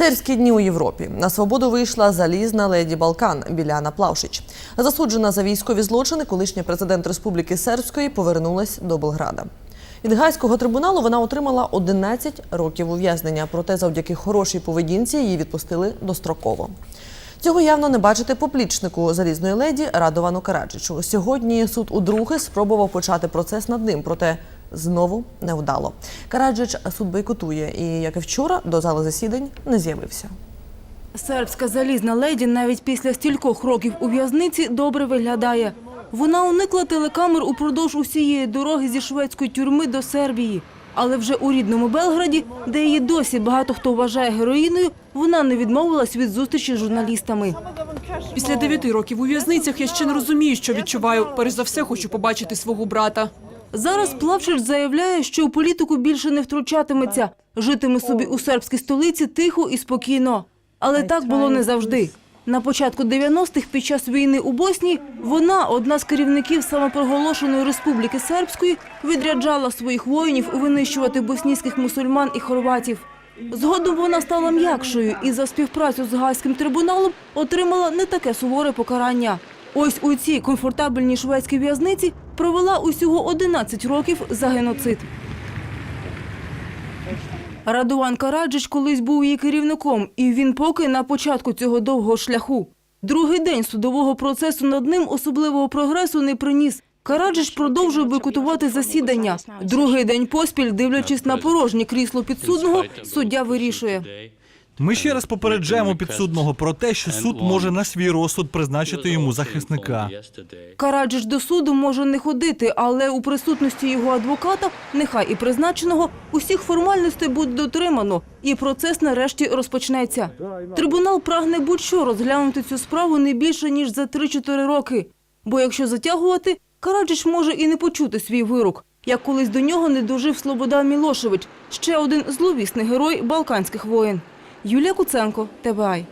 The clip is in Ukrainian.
Сербські дні у Європі. На свободу вийшла залізна леді Балкан Біляна Плавшич. Засуджена за військові злочини, колишня президент Республіки Сербської повернулась до Белграда. Від Гайського трибуналу вона отримала 11 років ув'язнення, проте завдяки хорошій поведінці її відпустили достроково. Цього явно не бачити поплічнику залізної леді Радовану Караджичу. Сьогодні суд удруге спробував почати процес над ним, проте знову невдало. Караджич суд бойкотує і, як і вчора, до зали засідань не з'явився. Сербська залізна леді навіть після стількох років у в'язниці добре виглядає. Вона уникла телекамер упродовж усієї дороги зі шведської тюрми до Сербії. Але вже у рідному Белграді, де її досі багато хто вважає героїною, вона не відмовилась від зустрічі з журналістами. Після дев'яти років у в'язницях я ще не розумію, що відчуваю. Перш за все хочу побачити свого брата. Зараз Плавчич заявляє, що у політику більше не втручатиметься, житиме собі у сербській столиці тихо і спокійно. Але так було не завжди. На початку 90-х під час війни у Боснії вона, одна з керівників самопроголошеної Республіки Сербської, відряджала своїх воїнів винищувати боснійських мусульман і хорватів. Згодом вона стала м'якшою і за співпрацю з Гаазьким трибуналом отримала не таке суворе покарання. Ось у цій комфортабельній шведській в'язниці провела усього 11 років за геноцид. Радуван Караджич колись був її керівником, і він поки на початку цього довгого шляху. Другий день судового процесу над ним особливого прогресу не приніс. Караджич продовжує бойкотувати засідання. Другий день поспіль, дивлячись на порожнє крісло підсудного, суддя вирішує. Ми ще раз попереджаємо підсудного про те, що суд може на свій розсуд призначити йому захисника. Караджич до суду може не ходити, але у присутності його адвоката, нехай і призначеного, усіх формальностей буде дотримано, і процес нарешті розпочнеться. Трибунал прагне будь-що розглянути цю справу не більше ніж за 3-4 роки. Бо якщо затягувати, Караджич може і не почути свій вирок, як колись до нього не дожив Слободан Мілошевич, ще один зловісний герой балканських воєн. Юлія Куценко, ТВАЙ.